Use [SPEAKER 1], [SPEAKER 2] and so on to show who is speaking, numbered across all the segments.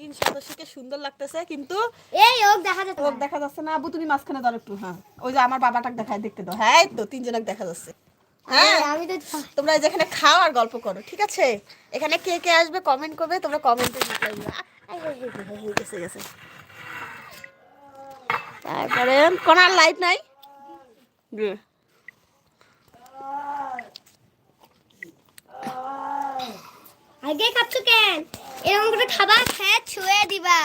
[SPEAKER 1] তিন সদস্যকে সুন্দর লাগতেছে কিন্তু এই ওক দেখা যাচ্ছে ওক দেখা যাচ্ছে না আবু তুমি মাঝখানে ধর একটু হ্যাঁ ওই যে আমার বাবাটাকে দেখায় দেখতে দাও হ্যাঁ তো তিনজনক দেখা যাচ্ছে হ্যাঁ আমি তো তোমরা যেখানে খাও আর গল্প করো ঠিক আছে এখানে কে কে আসবে কমেন্ট করবে তোমরা কমেন্টে গেছে তারপরে কোন আর লাইট নাই
[SPEAKER 2] আগে খাচ্ছ কেন এরকম করে খাবার খেয়ে হ্যাঁ, ছুঁয়ে দিবা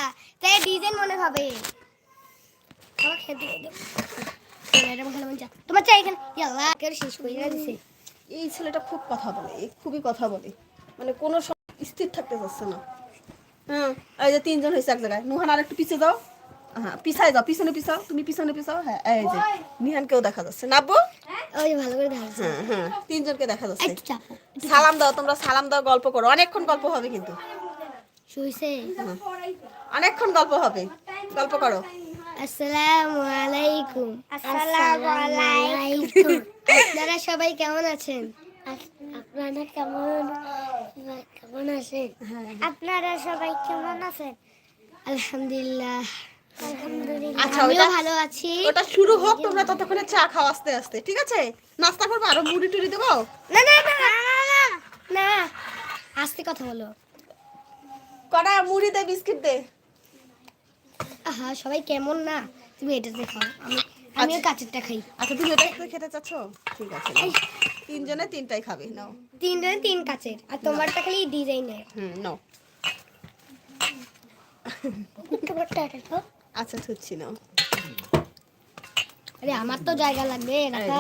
[SPEAKER 2] তাই ডিজাইন মনে হবে তোমার চাই এখানে শেষ করে দিছে
[SPEAKER 1] এই ছেলেটা খুব কথা বলে খুবই কথা বলে মানে কোনো স্থির থাকতে চাচ্ছে না হ্যাঁ এই যে তিনজন হয়েছে এক জায়গায় নুহান আর একটু পিছিয়ে যাও হ্যাঁ পিছায় যাও পিছনে পিছাও তুমি পিছনে পিছাও হ্যাঁ এই যে নিহানকেও দেখা যাচ্ছে নাব্বু হ্যাঁ, হ্যাঁ, তিনজনকে দেখা যাচ্ছে আচ্ছা। সালাম দাও তোমরা সালাম দাও গল্প করো অনেকক্ষণ গল্প হবে কিন্তু
[SPEAKER 2] অনেকক্ষণ গল্প হবে গল্প করো আপনারা সবাই কেমন আছেন আপনারা কেমন কেমন আছেন হ্যাঁ। আপনারা সবাই কেমন আছেন আলহামদুলিল্লাহ আচ্ছা, আচ্ছা, ভালো
[SPEAKER 1] আছি শুরু হোক তোমরা ততক্ষণে চা খাও আস্তে আস্তে ঠিক আছে নাস্তা করবো আরো মুড়ি টুড়ি দেবো
[SPEAKER 2] না আস্তে কথা বলো কটা মুড়ি দে বিস্কিট দে সবাই কেমন না তুমি এটা আমি আচ্ছা। খাই আচ্ছা তুমি
[SPEAKER 1] খেতে চাচ্ছো ঠিক আছে তিনজনে তিনটাই খাবে নাও
[SPEAKER 2] তিনজনে তিন কাঁচের আর তোমারটা খালি ডিজাইনের হুম নাও তোমারটা আচ্ছা থুচ্ছি নাও আরে আমার তো জায়গা লাগবে রাখা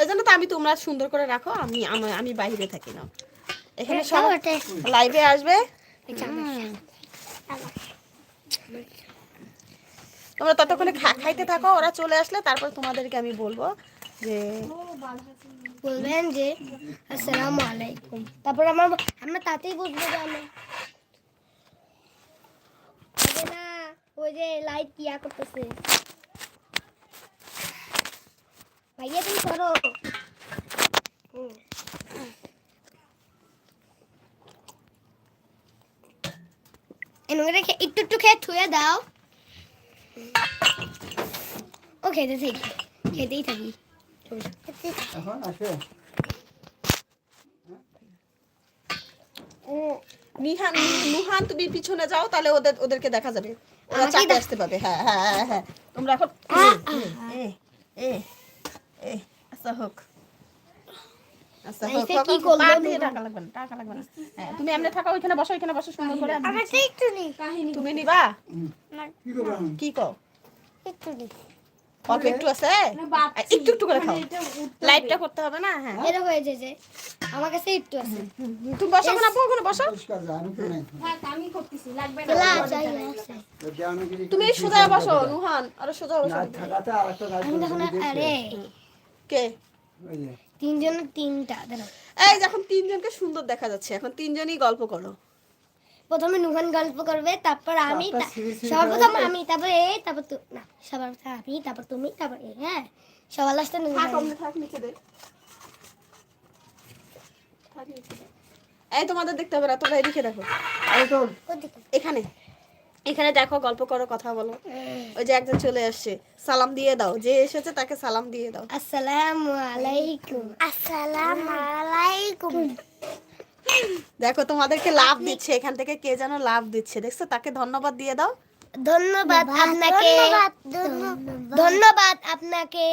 [SPEAKER 1] এই জন্য তো আমি তোমরা সুন্দর করে রাখো আমি আমি বাইরে থাকি না
[SPEAKER 2] এখানে সব লাইভে
[SPEAKER 1] আসবে তোমরা ততক্ষণে খাইতে থাকো ওরা চলে আসলে তারপর তোমাদেরকে আমি বলবো যে বলবেন যে
[SPEAKER 2] আসসালামু আলাইকুম তারপর আমার আমরা তাতেই বুঝবো যে আমি না ওই যে লাইট ইয়া করতেছে ভাইয়া তুমি করো হুম একটু একটু খেয়ে থুয়ে দাও ও খেতে থাকি খেতেই থাকি নিহান
[SPEAKER 1] তুমি পিছনে যাও তাহলে ওদের ওদেরকে দেখা যাবে ওরা আসতে পাবে হ্যাঁ, হ্যাঁ হ্যাঁ হ্যাঁ তোমরা এখন আচ্ছা হোক আচ্ছা, হ্যাঁ, তুমি এমনি থাকো ওইখানে বসো ওইখানে বসো সুন্দর করে তুমি নিবা কি কও একটু
[SPEAKER 2] অল্প একটু আছে একটু একটু করে খাও মানে করতে হবে না হ্যাঁ এরকম হয়ে যায় আমার কাছে একটু আছে তুমি বসো না ওখানে বসো তুমি সোজা বসো রুহান আরো সোজা বসো আরে
[SPEAKER 1] কে তিনজন তিনটা এই এখন তিনজনকে সুন্দর দেখা যাচ্ছে এখন তিনজনই গল্প করো প্রথমে
[SPEAKER 2] নুহান গল্প করবে তারপর আমি সর্বপ্রথম আমি তারপর এ তারপর না সবার আমি তারপর তুমি তারপর এ হ্যাঁ সবার লাস্টে এই তোমাদের দেখতে হবে না তোমরা এদিকে দেখো
[SPEAKER 1] এখানে এখানে দেখো গল্প করো কথা বলো ওই যে একজন চলে আসছে সালাম দিয়ে দাও যে এসেছে তাকে সালাম দিয়ে দাও আসসালামু আলাইকুম আসসালামু আলাইকুম দেখো তোমাদেরকে লাভ দিচ্ছে এখান থেকে কে যেন লাভ দিচ্ছে দেখছো তাকে ধন্যবাদ দিয়ে দাও ধন্যবাদ আপনাকে
[SPEAKER 2] ধন্যবাদ আপনাকে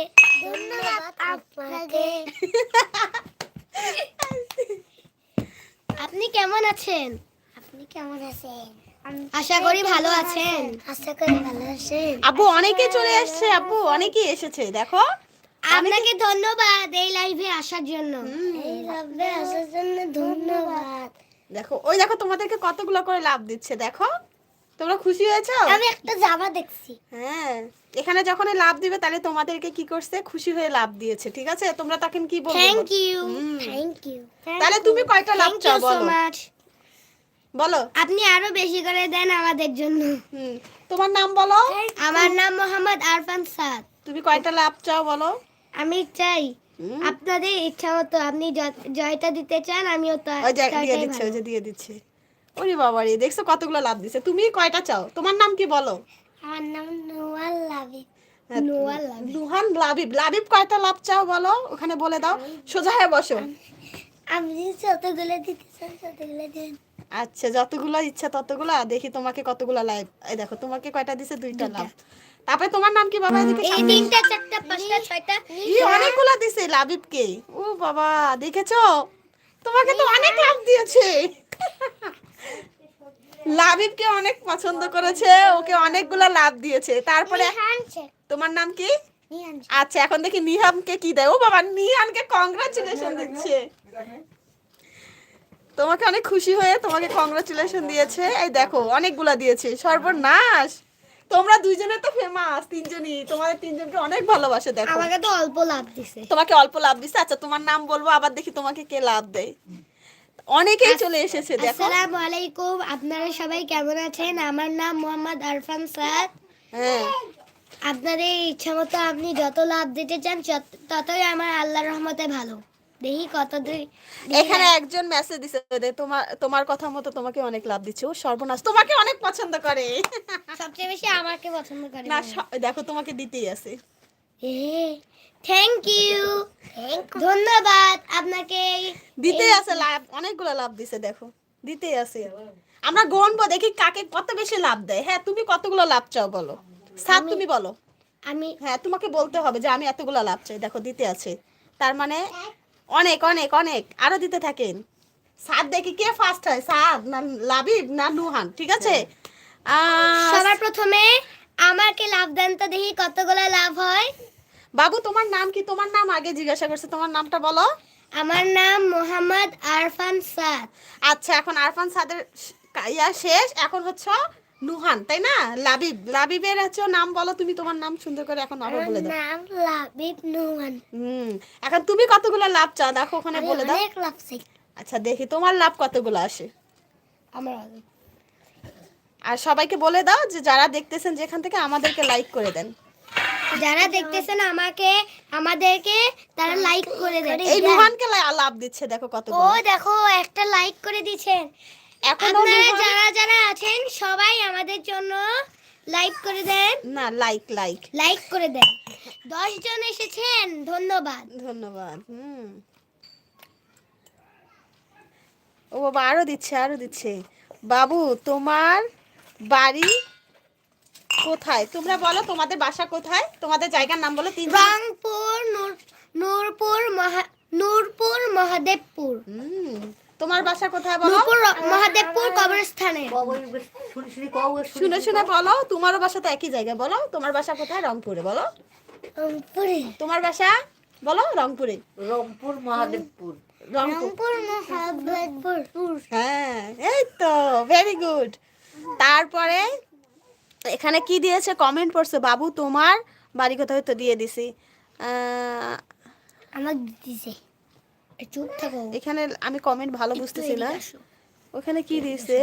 [SPEAKER 2] ধন্যবাদ আপনাকে আপনি কেমন আছেন আপনি কেমন আছেন আশা করি ভালো আছেন আশা করি ভালো আছেন আপু অনেকে চলে এসেছে আপু অনেকে এসেছে দেখো আপনাকে ধন্যবাদ এই লাইভে আসার জন্য
[SPEAKER 1] এই লাইভে আসার জন্য ধন্যবাদ দেখো ওই দেখো তোমাদেরকে কতগুলো করে লাভ দিচ্ছে দেখো তোমরা খুশি হয়েছো আমি একটা জামা দেখছি হ্যাঁ এখানে যখন লাভ দিবে তাহলে তোমাদেরকে কি করছে খুশি হয়ে লাভ দিয়েছে ঠিক আছে তোমরা তখন কি বলবে থ্যাংক ইউ থ্যাংক
[SPEAKER 2] ইউ তাহলে তুমি কয়টা লাভ চাও বলো থ্যাংক ইউ সো মাচ বলো আপনি আরো বেশি করে দেন আমাদের জন্য তোমার নাম বলো আমার নাম মোহাম্মদ আরফান সাদ তুমি কয়টা লাভ চাও বলো আমি চাই আপনাদের ইচ্ছা মতো আপনি জয়টা দিতে চান আমিও তো দিয়ে দিচ্ছি ওই যে দিয়ে ওরে বাবা রে দেখছো
[SPEAKER 1] কতগুলো লাভ দিছে তুমি কয়টা চাও তোমার নাম কি বলো
[SPEAKER 2] আমার নাম নোয়াল লাভি
[SPEAKER 1] হ্যাঁ, নুহান কয়টা লাভ চাও বলো ওখানে বলে দাও সোজা হয়ে বসো যতগুলো দিতে ততগুলো দেন আচ্ছা যতগুলো ইচ্ছা ততগুলো দেখি তোমাকে কতগুলো লাইভ এই দেখো তোমাকে কয়টা দিছে দুইটা লাভ তারপরে তোমার নাম কি বাবা এদিকে এই তিনটা
[SPEAKER 2] চারটা পাঁচটা ছয়টা এই অনেকগুলো
[SPEAKER 1] দিছে লাবিবকে ও বাবা দেখেছো তোমাকে তো অনেক লাভ দিয়েছে লাবিবকে অনেক পছন্দ করেছে ওকে অনেকগুলা লাভ দিয়েছে তারপরে আচ্ছা, তোমার নাম কি আচ্ছা এখন দেখি নিহামকে কি দেয় ও বাবা নিহানকে কংগ্রাচুলেশন দিচ্ছে তোমাকে অনেক খুশি হয়ে তোমাকে কংগ্রাচুলেশন দিয়েছে এই দেখো অনেকগুলা দিয়েছে সর্বনাশ তোমরা দুইজনে তো ফেমাস তিনজনই তোমাদের তিনজনকে অনেক ভালোবাসে দেখো আমাকে তো অল্প লাভ দিছে তোমাকে অল্প লাভ দিছে আচ্ছা তোমার নাম বলবো আবার দেখি তোমাকে কে লাভ
[SPEAKER 2] দেয় অনেকেই চলে এসেছে দেখো আসসালামু আলাইকুম আপনারা সবাই কেমন আছেন আমার নাম মোহাম্মদ আরফান স্যার হ্যাঁ আপনাদের ইচ্ছা মতো আপনি যত লাভ দিতে চান ততই আমার আল্লাহর রহমতে ভালো দেখি
[SPEAKER 1] কত এখানে একজন মেসেজ দিছে তোমার তোমার কথা মতো তোমাকে অনেক লাভ দিচ্ছে সর্বনাশ তোমাকে অনেক পছন্দ করে
[SPEAKER 2] সবচেয়ে বেশি আমাকে পছন্দ করে না দেখো তোমাকে দিতেই আছে থ্যাংক ইউ ধন্যবাদ আপনাকে
[SPEAKER 1] দিতেই আছে লাভ অনেকগুলো লাভ দিছে দেখো দিতেই আছে আমরা গণবো দেখি কাকে কত বেশি লাভ দেয় হ্যাঁ তুমি কতগুলো লাভ চাও বলো স্যার তুমি বলো আমি হ্যাঁ তোমাকে বলতে হবে যে আমি এতগুলো লাভ চাই দেখো দিতে আছে তার মানে অনেক অনেক অনেক আরও দিতে থাকেন সাদ দেখি কে ফার্স্ট হয় সাদ না লাভিব না নুহান ঠিক আছে হ্যাঁ। সবার প্রথমে আমাকে লাভ দেন তো দেখি কতগুলো লাভ হয় বাবু তোমার নাম কি তোমার নাম আগে জিজ্ঞাসা করছে তোমার নামটা বলো আমার নাম মোহাম্মদ আরফান সাদ আচ্ছা এখন আরফান সাদের ইয়া শেষ এখন হচ্ছে নুহান তাই না লাবিব লাবিবের হচ্ছে নাম বলো তুমি তোমার নাম সুন্দর করে
[SPEAKER 2] এখন আবার বলে দাও নাম
[SPEAKER 1] লাবিব নুহান হুম এখন তুমি কতগুলো লাভ চাও দেখো ওখানে বলে দাও অনেক লাভ চাই আচ্ছা দেখি তোমার লাভ কতগুলো আসে আমার আর সবাইকে বলে দাও যে যারা দেখতেছেন যেখান থেকে আমাদেরকে লাইক করে দেন
[SPEAKER 2] যারা দেখতেছেন আমাকে আমাদেরকে তারা লাইক করে দেন এই লাভ দিচ্ছে দেখো কত ও দেখো একটা লাইক করে দিচ্ছেন এখনো যারা যারা আছেন সবাই আমাদের জন্য লাইক করে দেন না লাইক লাইক লাইক করে দেন দশ জন এসেছেন ধন্যবাদ ধন্যবাদ হুম
[SPEAKER 1] ও বাবা আরো দিচ্ছে আরো দিচ্ছে বাবু তোমার বাড়ি কোথায় তোমরা বলো তোমাদের বাসা কোথায়
[SPEAKER 2] তোমাদের জায়গার নাম বলো তিন রংপুর নূরপুর মহা নূরপুর মহাদেবপুর হুম তোমার বাসা কোথায় বলো মহাদেবপুর কবরস্থানে
[SPEAKER 1] শুনে শুনে বলো তোমারও বাসা তো একই জায়গায় বলো তোমার বাসা কোথায় রংপুরে বলো রংপুরে তোমার বাসা বলো রংপুরে রংপুর মহাদেবপুর রংপুর মহাদেবপুর হ্যাঁ এই তো ভেরি গুড তারপরে এখানে কি দিয়েছে কমেন্ট পড়ছে বাবু তোমার বাড়ি কোথায় তো দিয়ে দিছি আমার দিছে চুপ থাকো এখানে আমি কমেন্ট ভালো বুঝতেছি না ওখানে কি দিয়েছে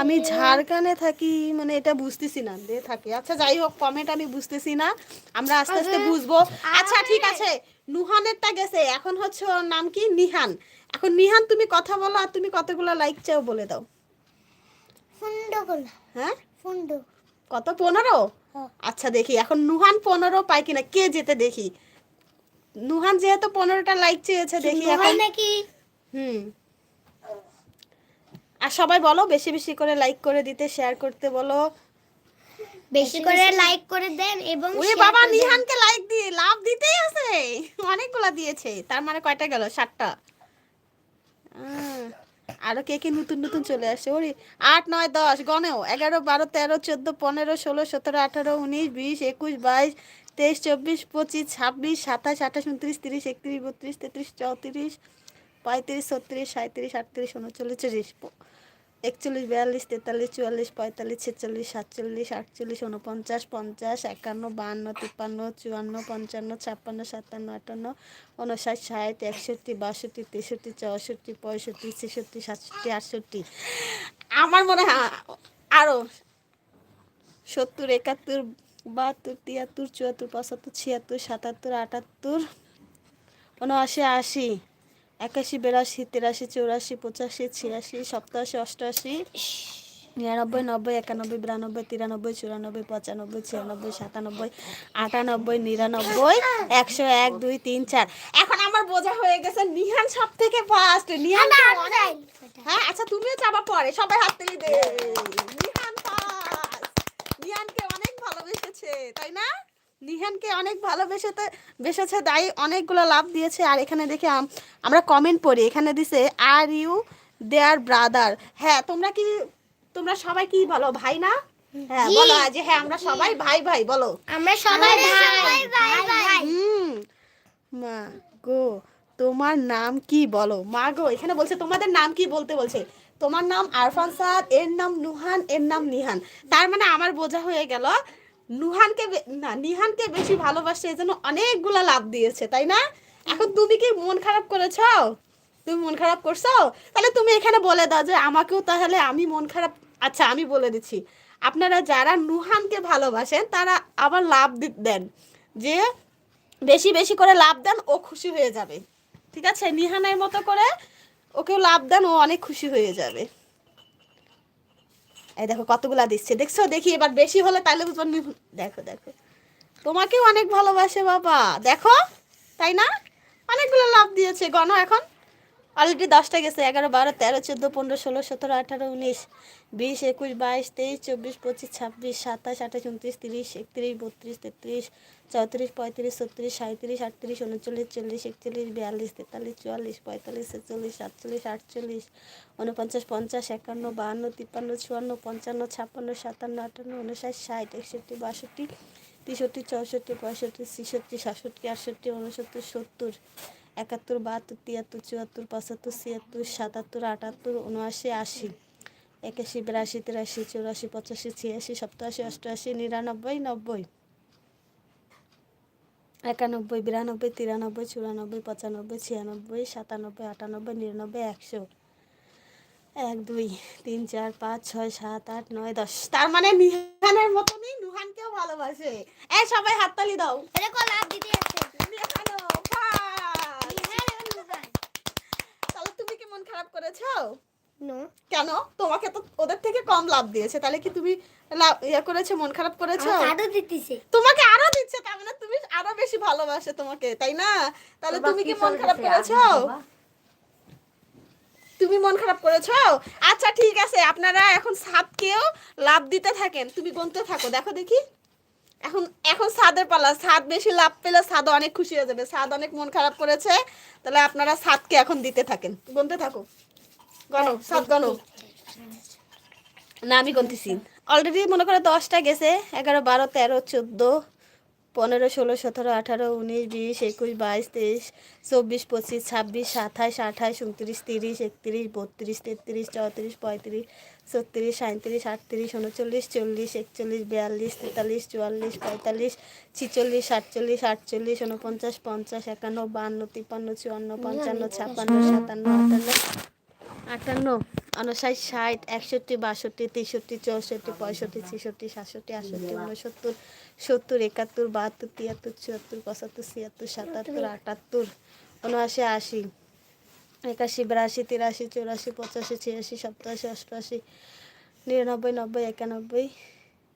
[SPEAKER 1] আমি ঝাড়খানে থাকি মানে এটা বুঝতেছি না দে থাকি আচ্ছা যাই হোক কমেন্ট আমি বুঝতেছি না আমরা আস্তে আস্তে বুঝবো আচ্ছা ঠিক আছে নুহানেরটা গেছে এখন হচ্ছে ওর নাম কি নিহান এখন নিহান তুমি কথা বলো আর তুমি কতগুলো লাইক চাও বলে দাও হ্যাঁ কত পনেরো আচ্ছা দেখি এখন নুহান পনেরো পায় কিনা কে যেতে দেখি নুহান যেহেতু পনেরোটা লাইক চেয়েছে দেখি এখন নাকি হুম আর সবাই বলো বেশি বেশি করে লাইক করে দিতে শেয়ার করতে বলো বেশি করে লাইক
[SPEAKER 2] করে দেন এবং ওই বাবা নিহানকে লাইক দিয়ে লাভ দিতেই
[SPEAKER 1] আছে অনেকগুলা দিয়েছে তার মানে কয়টা গেল সাতটা আরও কে কে নতুন নতুন চলে আসে ওরে আট নয় দশ গণেও এগারো বারো তেরো চোদ্দো পনেরো ষোলো সতেরো আঠারো উনিশ বিশ একুশ বাইশ তেইশ চব্বিশ পঁচিশ ছাব্বিশ সাতাশ আঠাশ উনত্রিশ তিরিশ একত্রিশ বত্রিশ তেত্রিশ চৌত্রিশ পঁয়ত্রিশ ছত্রিশ সাঁত্রিশ আটত্রিশ উনচল্লিশ চল্লিশ একচল্লিশ বিয়াল্লিশ তেতাল্লিশ চুয়াল্লিশ পঁয়তাল্লিশ ছেচল্লিশ সাতচল্লিশ আটচল্লিশ উনপঞ্চাশ পঞ্চাশ একান্ন বাহান্ন তিপ্পান্ন চুয়ান্ন পঞ্চান্ন ছাপ্পান্ন সাতান্ন আটান্ন উনষাট ষাট একষট্টি বাষট্টি তেষট্টি চৌষট্টি পঁয়ষট্টি ছেষট্টি সাতষট্টি আটষট্টি আমার মনে হয় আরও সত্তর একাত্তর বাহাত্তর তিয়াত্তর চুয়াত্তর পঁচাত্তর ছিয়াত্তর সাতাত্তর আটাত্তর উনআশি আশি একাশি বিরাশি তিরাশি চৌরাশি পঁচাশি ছিয়াশি সপ্তাশি অষ্টআশি নিরানব্বই নব্বই একানব্বই বিরানব্বই তিরানব্বই চুরানব্বই পঁচানব্বই ছিয়ানব্বই সাতানব্বই আটানব্বই নিরানব্বই একশো এক দুই তিন চার এখন আমার বোঝা হয়ে গেছে নিহান সব থেকে ফার্স্ট নিহান হ্যাঁ আচ্ছা তুমিও চাবা পরে সবাই হাত তুলি দে নিহান ফার্স্ট নিহানকে অনেক ভালোবেসেছে তাই না নিহানকে অনেক ভালোবেসেতে বেসেছে তাই অনেকগুলো লাভ দিয়েছে আর এখানে দেখে আমরা কমেন্ট পড়ি এখানে দিছে আর ইউ দেয়ার ব্রাদার হ্যাঁ তোমরা কি তোমরা সবাই কি বলো ভাই না
[SPEAKER 2] হ্যাঁ বলো যে হ্যাঁ আমরা সবাই ভাই
[SPEAKER 1] ভাই বলো আমরা সবাই ভাই ভাই হুম মা গো তোমার নাম কি বলো মা গো এখানে বলছে তোমাদের নাম কি বলতে বলছে তোমার নাম আরফান সাদ এর নাম নুহান এর নাম নিহান তার মানে আমার বোঝা হয়ে গেল নুহানকে না নিহানকে বেশি ভালোবাসে এজন্য অনেকগুলা লাভ দিয়েছে তাই না এখন তুমি কি মন খারাপ করেছ তুমি মন খারাপ করছো তাহলে তুমি এখানে বলে দাও যে আমাকেও তাহলে আমি মন খারাপ আচ্ছা আমি বলে দিচ্ছি আপনারা যারা নুহানকে ভালোবাসেন তারা আবার লাভ দেন যে বেশি বেশি করে লাভ দেন ও খুশি হয়ে যাবে ঠিক আছে নিহানের মতো করে ওকেও লাভ দেন ও অনেক খুশি হয়ে যাবে এই দেখো কতগুলা দিচ্ছে দেখছো দেখি এবার বেশি হলে তাহলে বুঝবেন দেখো দেখো তোমাকেও অনেক ভালোবাসে বাবা দেখো তাই না অনেকগুলো লাভ দিয়েছে গণ এখন অলরেডি দশটা গেছে এগারো বারো তেরো চোদ্দো পনেরো ষোলো সতেরো আঠারো উনিশ বিশ একুশ বাইশ তেইশ চব্বিশ পঁচিশ ছাব্বিশ সাতাশ আঠাশ উনত্রিশ তিরিশ একত্রিশ বত্রিশ তেত্রিশ চৌত্রিশ পঁয়ত্রিশ ছত্রিশ সাঁত্রিশ আটত্রিশ উনচল্লিশ চল্লিশ একচল্লিশ বিয়াল্লিশ তেতাল্লিশ চুয়াল্লিশ পঁয়তাল্লিশ ছেচল্লিশ সাতচল্লিশ আটচল্লিশ উনপঞ্চাশ পঞ্চাশ একান্ন বাহান্ন তিপ্পান্ন চুয়ান্ন পঞ্চান্ন ছাপ্পান্ন সাতান্ন আটান্ন উনষাট ষাট একষট্টি বাষট্টি তেষট্টি চৌষট্টি পঁয়ষট্টি ছেষট্টি সাতষট্টি আটষট্টি উনসত্তর সত্তর একাত্তর বাহাত্তর তিয়াত্তর চুয়াত্তর পঁচাত্তর ছিয়াত্তর সাতাত্তর আটাত্তর উনআশি আশি একাশি বিরাশি তিরাশি চুরাশি পঁচাশি ছিয়াশি সপ্তাশি অষ্টআশি নিরানব্বই নব্বই একানব্বই বিরানব্বই তিরানব্বই চুরানব্বই পঁচানব্বই ছিয়ানব্বই সাতানব্বই আটানব্বই নিরানব্বই একশো এক দুই তিন চার পাঁচ ছয় সাত আট নয় দশ তার মানে নিহানের মতনই নুহানকেও ভালোবাসে এ সবাই হাততালি দাও এরকম লাভ তাহলে তুমি কি মন খারাপ করেছো কেন তোমাকে তো ওদের থেকে কম লাভ দিয়েছে তাহলে কি তুমি লাভ ইয়ে করেছো মন খারাপ করেছো তোমাকে দিচ্ছে তার না মানে তুমি আরো বেশি ভালোবাসে তোমাকে তাই না তাহলে তুমি কি মন খারাপ করেছো তুমি মন খারাপ করেছ আচ্ছা ঠিক আছে আপনারা এখন সাপকেও লাভ দিতে থাকেন তুমি গুনতে থাকো দেখো দেখি এখন এখন সাদের পালা সাদ বেশি লাভ পেলে সাদ অনেক খুশি হয়ে যাবে সাদ অনেক মন খারাপ করেছে তাহলে আপনারা সাদকে এখন দিতে থাকেন গুনতে থাকো গণো সাদ গণো না আমি গুনতেছি অলরেডি মনে করো দশটা গেছে এগারো বারো তেরো চোদ্দো পনেরো ষোলো সতেরো আঠারো উনিশ বিশ একুশ বাইশ তেইশ চব্বিশ পঁচিশ ছাব্বিশ সাতাশ আঠাশ উনত্রিশ তিরিশ একত্রিশ বত্রিশ তেত্রিশ চৌত্রিশ পঁয়ত্রিশ ছত্রিশ সাঁত্রিশ আটত্রিশ উনচল্লিশ চল্লিশ একচল্লিশ বিয়াল্লিশ তেতাল্লিশ চুয়াল্লিশ পঁয়তাল্লিশ ছিচল্লিশ সাতচল্লিশ আটচল্লিশ উনপঞ্চাশ পঞ্চাশ একান্ন বান্ন তিপ্পান্ন চুয়ান্ন পঞ্চান্ন ছাপ্পান্ন সাতান্ন আটান্ন আটান্ন উনষাট ষাট একষট্টি বাষট্টি তেষট্টি চৌষট্টি পঁয়ষট্টি ছেষট্টি সাতষট্টি আটষট্টি উনসত্তর সত্তর একাত্তর বাহাত্তর তিয়াত্তর চুয়াত্তর পঁচাত্তর ছিয়াত্তর সাতাত্তর আটাত্তর উনআশি আশি একাশি বিরাশি তিরাশি চৌরাশি পঁচাশি ছিয়াশি সপ্তাশি অষ্টআশি নিরানব্বই নব্বই একানব্বই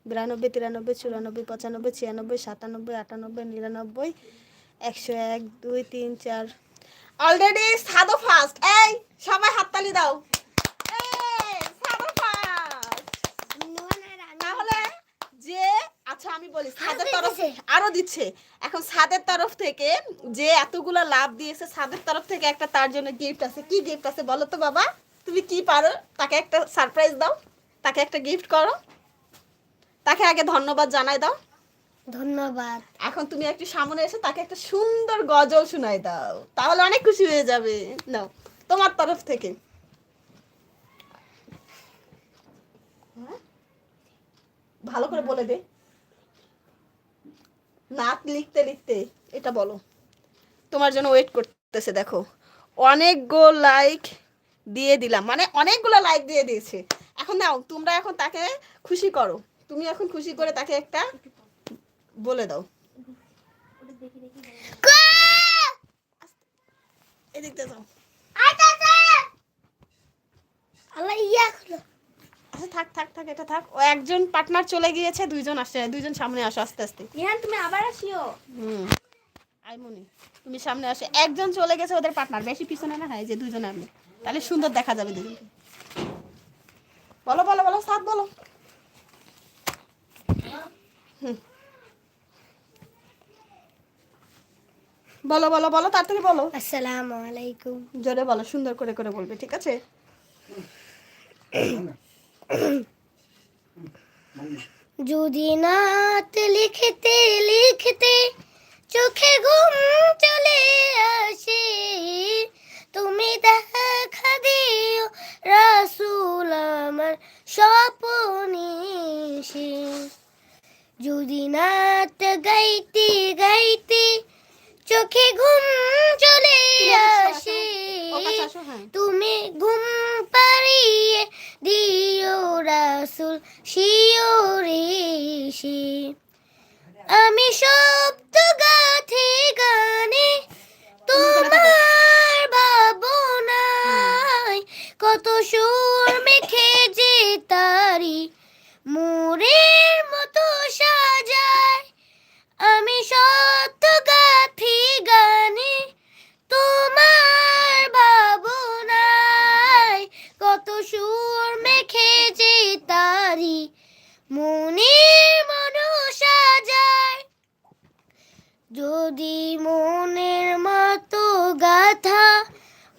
[SPEAKER 1] বিরানব্বই তিরানব্বই চুরানব্বই পঁচানব্বই ছিয়ানব্বই সাতানব্বই আটানব্বই নিরানব্বই একশো এক দুই তিন চার অলরেডি সাদো ফার্স্ট এই সবাই হাততালি দাও আচ্ছা আমি বলি সাদের তরফে আরো দিচ্ছে এখন সাদের তরফ থেকে যে এতগুলা লাভ দিয়েছে সাদের তরফ থেকে একটা তার জন্য গিফট আছে কি গিফট আছে বলো তো বাবা তুমি কি পারো তাকে একটা সারপ্রাইজ দাও তাকে একটা গিফট করো তাকে আগে ধন্যবাদ জানাই দাও ধন্যবাদ এখন তুমি একটু সামনে এসে তাকে একটা সুন্দর গজল শোনাই দাও তাহলে অনেক খুশি হয়ে যাবে নাও তোমার তরফ থেকে ভালো করে বলে দে নাক লিখতে লিখতে এটা বলো তোমার জন্য ওয়েট করতেছে দেখো অনেকগুলো লাইক দিয়ে দিলাম মানে অনেকগুলো লাইক দিয়ে দিয়েছে এখন নাও তোমরা এখন তাকে খুশি করো তুমি এখন খুশি করে তাকে একটা বলে দাও এদিকটা যাও আল্লাহ ইয়া আচ্ছা থাক থাক থাক এটা থাক ও একজন পার্টনার চলে গিয়েছে দুইজন আসছে দুইজন সামনে আসো আস্তে আস্তে নিহান তুমি আবার আসিও হুম আই মনি তুমি সামনে আসো একজন চলে গেছে ওদের পার্টনার বেশি পিছনে না হয় যে দুইজন আমি তাহলে সুন্দর দেখা যাবে দুজনকে বলো বলো বলো সাত বলো বলো বলো বলো তাড়াতাড়ি বলো আসসালামু আলাইকুম জোরে বলো সুন্দর করে করে বলবে ঠিক আছে
[SPEAKER 2] যদি নাত লিখতে লিখতে চোখে ঘুম চলে আসে তুমি দেখা দিও রাসুল আমার স্বপনে যদি নাত গাইতে গাইতে চোখে ঘুম চলে আসে হ্যাঁ। তুমি ঘুম পাড়িয়ে দিও রাসুল শিও রেশে আমি শব্দ গাথে গানে তোমার ভাবনায় কত সুর মনের মানুষ সাজায় যদি মনের মতো গাথা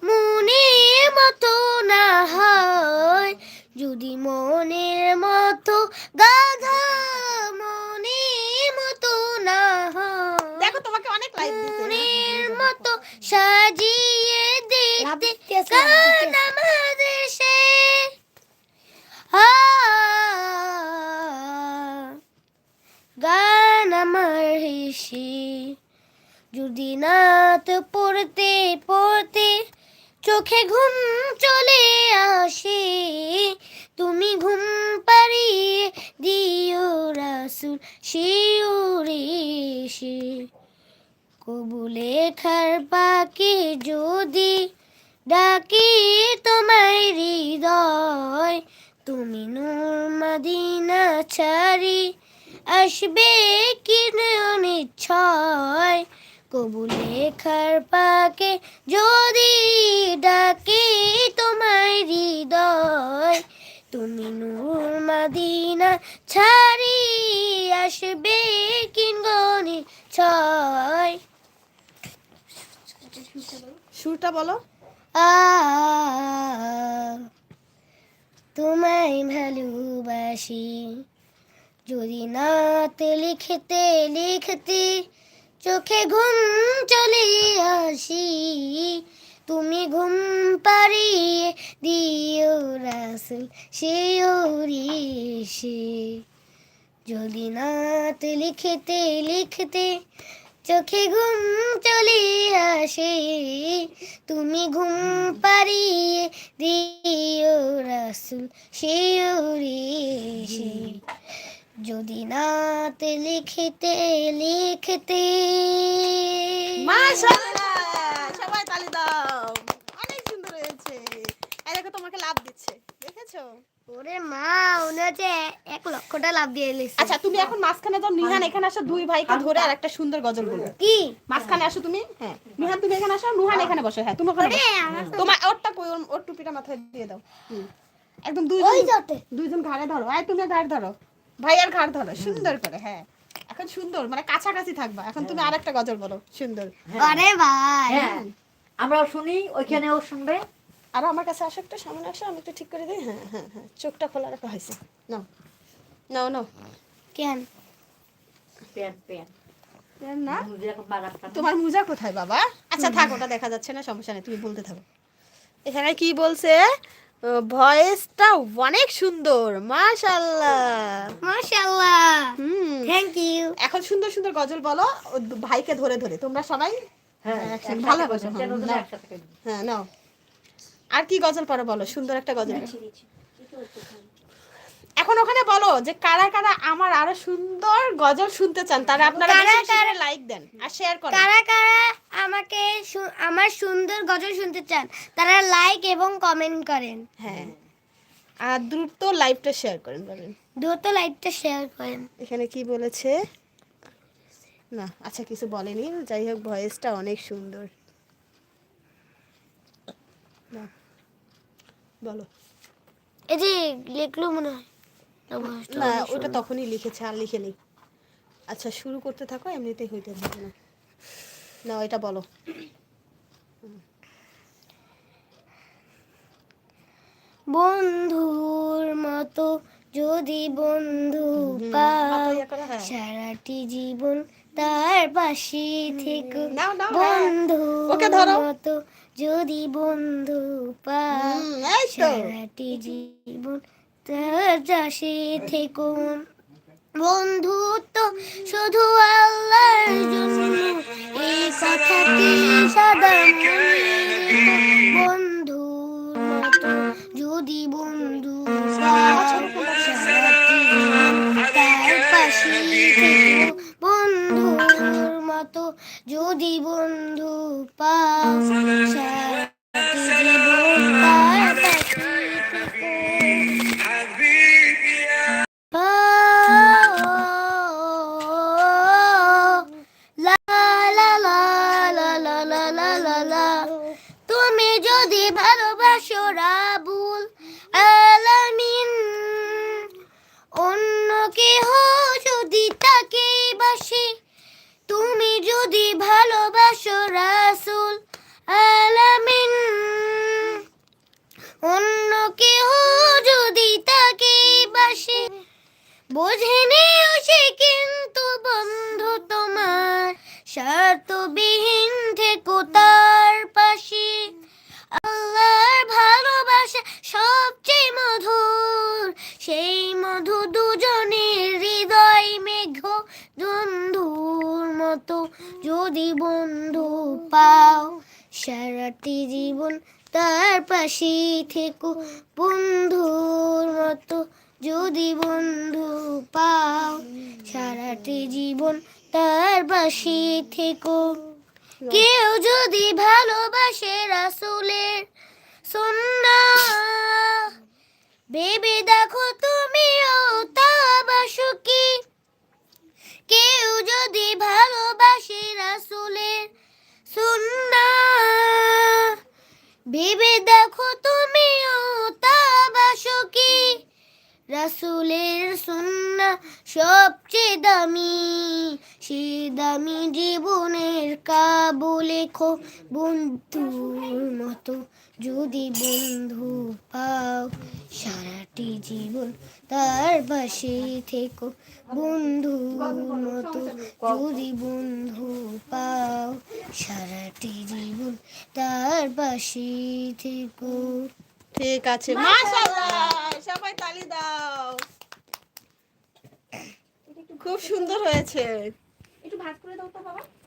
[SPEAKER 2] মনের মতো না হয় যদি মনের মতো গাধা শি কবুলেখার পাখি যদি ডাকি তোমায় হৃদয় তুমি নূর মদিনা ছাড়ি আসবে কি নিচ্ছয় কবুলেখার পাকে যদি ডাকি তোমায় হৃদয় তুমি নূর মাদিনা ছাড়ি আসবে কিনগনি ছয় সুরটা বলো তোমায় ভালোবাসি যদি না তে লিখতে লিখতে চোখে ঘুম চলে আসি তুমি ঘুম পাড়িয়ে দিও রাসুল সে সে যদি নাত লিখতে লিখতে চোখে ঘুম চলে আসে তুমি ঘুম পাড়িয়ে দিও রাসুল সে যদি না লিখিতে লিখিতে
[SPEAKER 1] সবাই তালি দাও অনেক সুন্দর হয়েছে তোমাকে লাভ দিচ্ছে দেখেছো
[SPEAKER 2] ওরে মা যে এক লক্ষটা লাভ দিয়ে এলিস
[SPEAKER 1] আচ্ছা তুমি এখন মাঝখানে যাও নিহান এখানে আসো দুই ভাইকে ধরে আচ্ছা। আর একটা সুন্দর গজল বলো কি মাঝখানে আসো তুমি হ্যাঁ নিহান তুমি এখানে আসো নুহান এখানে বসো হ্যাঁ তুমি ওখানে তোমার ওরটা কই ওর টুপিটা মাথায় দিয়ে দাও একদম দুইজন দুইজন ঘাড়ে ধরো আয় তুমি ঘাড়ে ধরো ভাইয়ার ঘাড় ধরো সুন্দর করে হ্যাঁ এখন সুন্দর মানে কাছাকাছি থাকবা এখন তুমি হ্যাঁ। আর একটা গজল বলো সুন্দর হ্যাঁ। আরে ভাই হ্যাঁ, আমরাও শুনি ওইখানেও শুনবে আর আমার কাছে আসো একটু সামনে আসো আমি একটু ঠিক করে দিই হ্যাঁ হ্যাঁ হ্যাঁ চোখটা খোলা রাখা হয়েছে নাও নাও নাও কেন প্যান প্যান না তোমার মুজা কোথায় বাবা আচ্ছা থাক ওটা দেখা যাচ্ছে না সমস্যা নেই তুমি বলতে থাকো এখানে কি বলছে ভয়েসটা অনেক সুন্দর মাশাল্লাহ মাশাল্লাহ হুম থ্যাংক ইউ এখন সুন্দর সুন্দর গজল বলো ভাইকে ধরে ধরে তোমরা সবাই হ্যাঁ, হ্যাঁ ভালো গজল হ্যাঁ, হ্যাঁ নাও আর কি গজল পারো বলো সুন্দর একটা গজল এখন ওখানে বলো যে কারা কারা আমার
[SPEAKER 2] আরো সুন্দর গজল শুনতে চান তারা আপনারা কারা
[SPEAKER 1] লাইক দেন আর শেয়ার করেন কারা
[SPEAKER 2] কারা আমাকে আমার সুন্দর গজল শুনতে চান তারা লাইক এবং কমেন্ট করেন হ্যাঁ আর দ্রুত লাইভটা শেয়ার করেন বলেন দ্রুত লাইভটা শেয়ার করেন
[SPEAKER 1] এখানে কি বলেছে না আচ্ছা কিছু বলেনি যাই হোক ভয়েসটা অনেক সুন্দর না বলো এই যে লিখলো মনে হয় না ওটা তখনই লিখেছে আর লিখে নেই আচ্ছা শুরু করতে থাকো এমনিতেই হইতে না না এটা বলো
[SPEAKER 2] বন্ধুর মতো যদি বন্ধু পাও হ্যাঁ। সারাটি জীবন তার পাশে থেকে হ্যাঁ। বন্ধু মতো যদি বন্ধু পাও সারাটি জীবন চাষে থেকো বন্ধুত্ব শুধু আল্লাহর জন্য এই কথাটি সাদা বন্ধু যদি বন্ধু তার পাশে বন্ধুর মতো যদি বন্ধু পা সারাটি জীবন তার পাশেই থেকো বন্ধুর মতো যদি বন্ধু পাও সারাটি জীবন তার পাশেই থেকো
[SPEAKER 1] কেউ যদি ভালোবাসে
[SPEAKER 2] রাসুলের সন্না বেবি দেখো তুমিও তা বাসো কি কেউ যদি ভালোবাসে রাসুলের সুন্না দেখো তুমিও তাবাসকি রাসুলের সুন্না সবচেয়ে দামি সে দামি জীবনের লেখো বন্ধুর মতো যদি বন্ধু পাও সারাটি জীবন তার পাশেই থেকো বন্ধু মতো যদি বন্ধু পাও সারাটি জীবন তার পাশেই থেকো ঠিক আছে
[SPEAKER 1] সবাই তালি দাও খুব সুন্দর হয়েছে একটু ভাগ করে দাও তো বাবা